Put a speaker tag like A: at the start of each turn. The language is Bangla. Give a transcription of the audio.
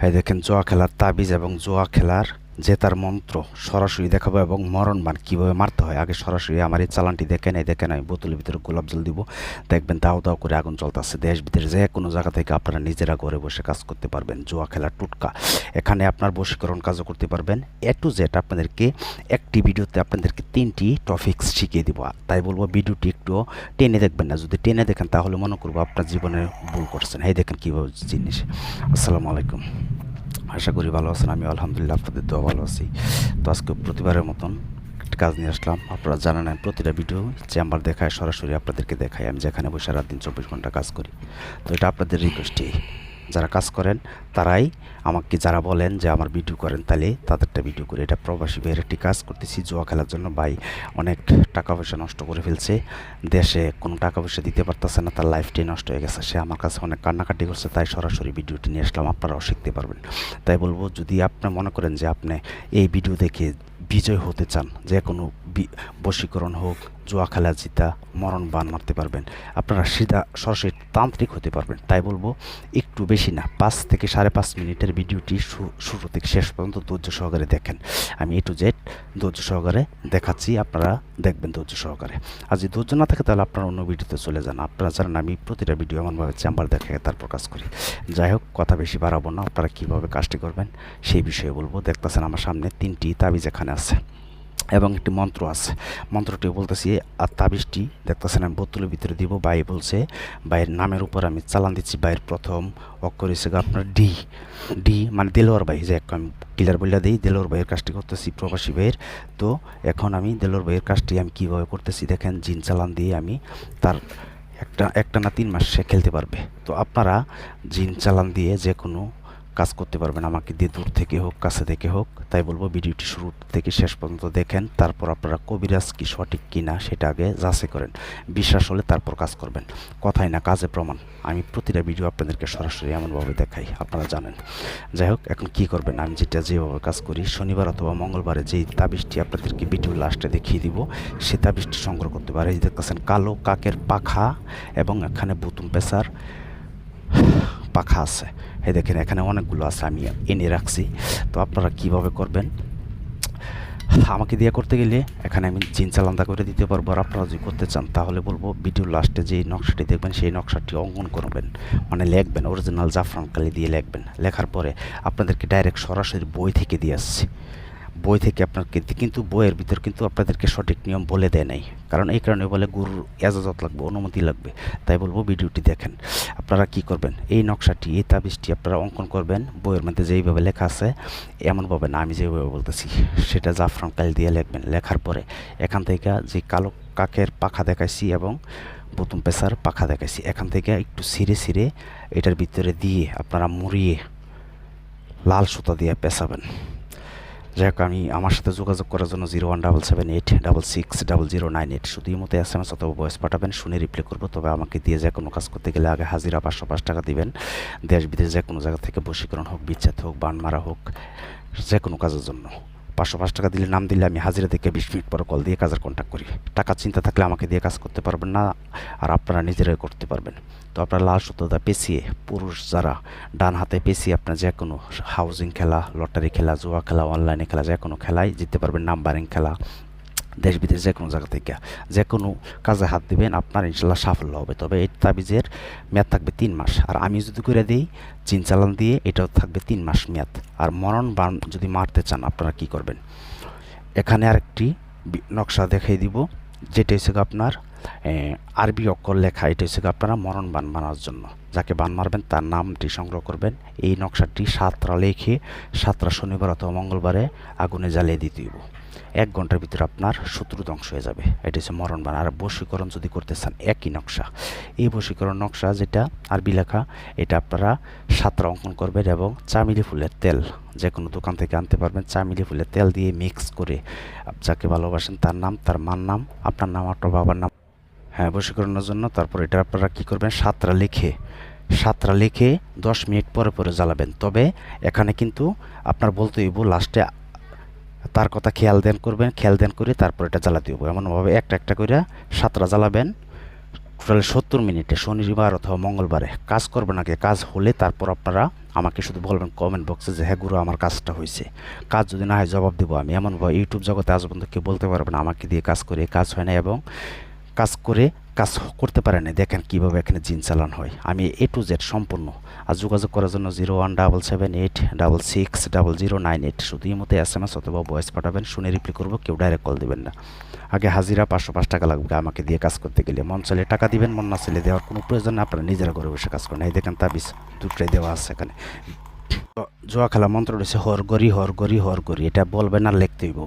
A: হ্যাঁ দেখেন জোয়া খেলার তাবিজ এবং জোয়া খেলার জেতার মন্ত্র সরাসরি দেখাবো এবং মরণবান কীভাবে মারতে হয়, আগে সরাসরি আমার এই চালানটি দেখেন এই দেখেন আমি বোতলের ভিতরে গোলাপ জল দিব, দেখবেন দাও দাও করে আগুন চলতেছে দেশ বিদেশ যে কোনো জায়গা থেকে আপনারা নিজেরা ঘরে বসে কাজ করতে পারবেন। জোয়া খেলার টুটকা, এখানে আপনার বশীকরণ কাজও করতে পারবেন। এ টু জেড আপনাদেরকে একটি ভিডিওতে আপনাদেরকে তিনটি টপিক্স শিখিয়ে দিব। তাই বলব ভিডিওটি একটু টেনে দেখবেন না। যদি টেনে দেখেন তাহলে মনে করব আপনার জীবনে ভুল করছেন। এই দেখেন কীভাবে জিনিস। আসসালামু আলাইকুম। আশা করি ভালো আছেন আমি আলহামদুলিল্লাহ আপনাদের দোয়া ভালো আছি। তো আজকে প্রতিবারের মতন একটা কাজ নিয়ে আসলাম। আপনারা জানেন আমি প্রতিটা ভিডিও চেম্বার দেখায়, সরাসরি আপনাদেরকে দেখাই। আমি যেখানে বসে রাত দিন চব্বিশ ঘণ্টা কাজ করি। তো এটা আপনাদের রিকোয়েস্টই যারা কাজ করেন, তারাই আমাকে যারা বলেন যে আমার ভিডিও করেন, তাহলে তাদেরটা ভিডিও করে। এটা প্রবাসী ভাইয়ের একটি কাজ করতেছি, জুয়া খেলার জন্য। ভাই অনেক টাকা পয়সা নষ্ট করে ফেলছে। দেশে কোনো টাকা পয়সা দিতে পারতেছে না, তার লাইফটাই নষ্ট হয়ে গেছে। সে আমার কাছে অনেক কান্নাকাটি করছে, তাই সরাসরি ভিডিওটি নিয়ে আসলাম। আপনারাও শিখতে পারবেন। তাই বলব, যদি আপনি মনে করেন যে আপনি এই ভিডিও দেখে বিজয় হতে চান, যে কোনো বশীকরণ হোক জুয়া খেলা, জিতা, মরণ বান মারতে পারবেন। আপনারা সিধা সরাসরি তান্ত্রিক হতে পারবেন। তাই বলব, একটু বেশি না, পাঁচ থেকে সাড়ে পাঁচ মিনিটের ভিডিওটি শুরু থেকে শেষ পর্যন্ত ধৈর্য সহকারে দেখেন। আমি এ টু জেড ধৈর্য সহকারে দেখাচ্ছি, আপনারা দেখবেন ধৈর্য সহকারে। আর যদি ধৈর্য না থাকে, তাহলে আপনারা অন্য ভিডিওতে চলে যান। আপনারা জানেন আমি প্রতিটা ভিডিও এমনভাবে চেম্বার দেখে তারপর কাজ করি। যাই হোক, কথা বেশি বাড়াবো না, আপনারা কীভাবে কাজটি করবেন সেই বিষয়ে বলব। দেখতেছেন আমার সামনে তিনটি তাবিজ এখানে আছে। এবং একটি মন্ত্র আছে। মন্ত্রটি বলতেছি, আর তাবিজটি দেখতেছেন, আমি বোতলের ভিতরে দিব। বাই বলছে বাইয়ের নামের উপর আমি চালান দিচ্ছি বাইয়ের প্রথম অক্ষর হিসেবে আপনার ডি। ডি মানে দেলোয়ার ভাই যে আমি ক্লিয়ার বলে দিই, দেলোয়ার ভাইয়ের কাজটি করতেছি প্রবাসী ভাইয়ের। তো এখন আমি দেলোয়ার ভাইয়ের কাজটি আমি কীভাবে করতেছি, দেখেন, জিন চালান দিয়ে আমি তার একটা একটা না তিন মাস সে খেলতে পারবে। তো আপনারা জিন চালান দিয়ে যে কোনো কাজ করতে পারবেন। আমাকে দিয়ে দূর থেকে হোক, কাছে থেকে হোক, তাই বলব ভিডিওটি শুরু থেকে শেষ পর্যন্ত দেখেন। তারপর আপনারা কবিরাজ কি সঠিক কি না সেটা আগে যাচাই করেন। বিশ্বাস হলে তারপর কাজ করবেন। কথাই না, কাজে প্রমাণ। আমি প্রতিটা ভিডিও আপনাদেরকে সরাসরি এমনভাবে দেখাই, আপনারা জানেন। যাই হোক, এখন কি করবেন? আমি যেটা যেভাবে কাজ করি, শনিবার অথবা মঙ্গলবারে যেই তাবিজটি আপনাদেরকে ভিডিও লাস্টে দেখিয়ে দিব, সে তাবিজটি সংগ্রহ করতে পারে দেখতেছেন, কালো কাকের পাখা এবং এখানে বুতুম পেশার পাখা আছে। এই দেখেন, এখানে অনেকগুলো আছে, আমি এনে রাখছি। তো আপনারা কীভাবে করবেন? আমাকে দিয়ে করতে গেলে এখানে আমি জিন চালান্দা করে দিতে পারব। আর আপনারা যদি করতে চান, তাহলে বলব ভিডিও লাস্টে যে নকশাটি দেখবেন, সেই নকশাটি অঙ্কন করবেন। মানে লিখবেন অরিজিনাল জাফরান কালি দিয়ে লিখবেন। লেখার পরে আপনাদেরকে ডাইরেক্ট সরাসরি বই থেকে দিয়ে আসছি। বই থেকে আপনার দি- কিন্তু বইয়ের ভিতর কিন্তু আপনাদেরকে সঠিক নিয়ম বলে দেয় নাই। কারণ এই কারণে বলে গুরুর এজাজত লাগবে, অনুমতি লাগবে। তাই বলব ভিডিওটি দেখেন। আপনারা কি করবেন? এই নকশাটি, এই তাবিজটি আপনারা অঙ্কন করবেন। বইয়ের মধ্যে যেইভাবে লেখা আছে, এমনভাবে না, আমি যেভাবে বলতেছি, সেটা জাফরান কাল দিয়ে লিখবেন। লেখার পরে এখান থেকে যে কালো কাকের পাখা দেখাইছি এবং প্রথম পেশার পাখা দেখাইছি, এখান থেকে একটু ছিঁড়ে ছিঁড়ে এটার ভিতরে দিয়ে আপনারা মুড়িয়ে লাল সুতা দিয়ে পেঁচাবেন। যাই হোক আমি আমার সাথে যোগাযোগ করার জন্য zero one double seven eight double six double zero nine eight. শুধুই মতো এস এম এস অথবা ভয়েস পাঠাবেন, শুনে রিপ্লাই করব। তবে আমাকে দিয়ে যে কোনো কাজ করতে গেলে আগে হাজিরা পাঁচশো পাঁচ টাকা দেবেন। দেশ বিদেশ যে কোনো জায়গা থেকে বশীকরণ হোক, বিচ্ছেদ হোক বান মারা হোক, যে কোনো কাজের জন্য। পাঁচশো পাঁচ টাকা দিলে নাম দিলে আমি হাজিরা থেকে বিশ মিনিট পরে কল দিয়ে কাজের কন্ট্যাক্ট করি। টাকা চিন্তা থাকলে আমাকে দিয়ে কাজ করতে পারবেন না, আর আপনারা নিজেরাই করতে পারবেন। তো আপনারা লাল সুতোটা পেঁচিয়ে, পুরুষ যারা ডান হাতে পেঁচিয়ে আপনার যে কোনো হাউজিং খেলা লটারি খেলা, জুয়া খেলা অনলাইনে খেলা, যে কোনো খেলায় জিততে পারবেন, নাম্বারিং খেলা দেশ বিদেশ যে কোনো জায়গা থেকে। যে কোনো কাজে হাত দিবেন, আপনার ইনশাল্লাহ সাফল্য হবে। তবে এই তাবিজের মেয়াদ থাকবে তিন মাস। আর আমি যদি করে দিই চিন চালান দিয়ে এটাও থাকবে তিন মাস মেয়াদ। আর মরণ বান যদি মারতে চান, আপনারা কি করবেন? এখানে আরেকটি নকশা দেখাই দিব। যেটা হচ্ছে আপনার আরবি অক্ষর লেখা। এটা হচ্ছে আপনারা মরণ বান মারার জন্য। যাকে বান মারবেন, তার নামটি সংগ্রহ করবেন। এই নকশাটি সাতটা লেখে সাতরা শনিবার অথবা মঙ্গলবারে আগুনে জ্বালিয়ে দিতে এক ঘণ্টার ভিতরে আপনার শত্রু ধ্বংস হয়ে যাবে। এটা হচ্ছে মরণ বান। আর বশীকরণ যদি করতে চান, একই নকশা। এই বশীকরণ নকশা যেটা, আরবি লেখা, এটা আপনারা সাতটা অঙ্কন করবেন এবং চামিলি ফুলের তেল যে কোনো দোকান থেকে আনতে পারবেন। চামিলি ফুলের তেল দিয়ে মিক্স করে যাকে ভালোবাসেন তার নাম, তার মার নাম, আপনার নাম, আপনার বাবার নাম। হ্যাঁ বশীকরণের জন্য তারপর এটা আপনারা কী করবেন? সাতটা লিখে সাতটা লিখে দশ মিনিট পরে পরে জ্বালাবেন। তবে এখানে কিন্তু আপনার বলতে হইব, লাস্টে তার কথা খেয়াল দেন করবেন, খেয়াল দেন করে তারপর এটা জ্বালাতে হইব এমনভাবে একটা একটা করে সাতটা জ্বালাবেন। টোটাল সত্তর মিনিটে, শনিবার অথবা মঙ্গলবারে। কাজ করবেন আগে, কাজ হলে তারপর আপনারা আমাকে শুধু বলবেন কমেন্ট বক্সে যে হ্যাঁ গুরু, আমার কাজটা হয়েছে। কাজ যদি না হয় জবাব দেবো আমি। এমনভাবে ইউটিউব জগতে আজ পর্যন্ত কেউ বলতে পারবে না, আমাকে দিয়ে কাজ করে, কাজ হয় না। এবং কাজ করে কাজ করতে পারে না দেখেন কীভাবে এখানে জিন চালান হয়। আমি এ টু জেড সম্পূর্ণ। আর যোগাযোগ করার জন্য zero one double seven eight double six double zero nine eight শুধু এই মতো এস এম এস অথবা ভয়েস পাঠাবেন, শুনে রিপ্লাই করব, কেউ ডাইরেক্ট কল দেবেন না। আগে হাজিরা পাঁচশো পাঁচ টাকা লাগবে আমাকে দিয়ে কাজ করতে গেলে। মন চাইলে টাকা দিবেন, মন না চাইলে দেওয়ার কোনো প্রয়োজন না আপনারা নিজেরা ঘরে বসে কাজ করেন। এই দেখেন তাবিজ দুটোই দেওয়া আছে এখানে। জোয়া খেলা মন্ত্র রয়েছে হর গরি হর গরি হর গরি এটা বলবেন আর লিখতে হইব।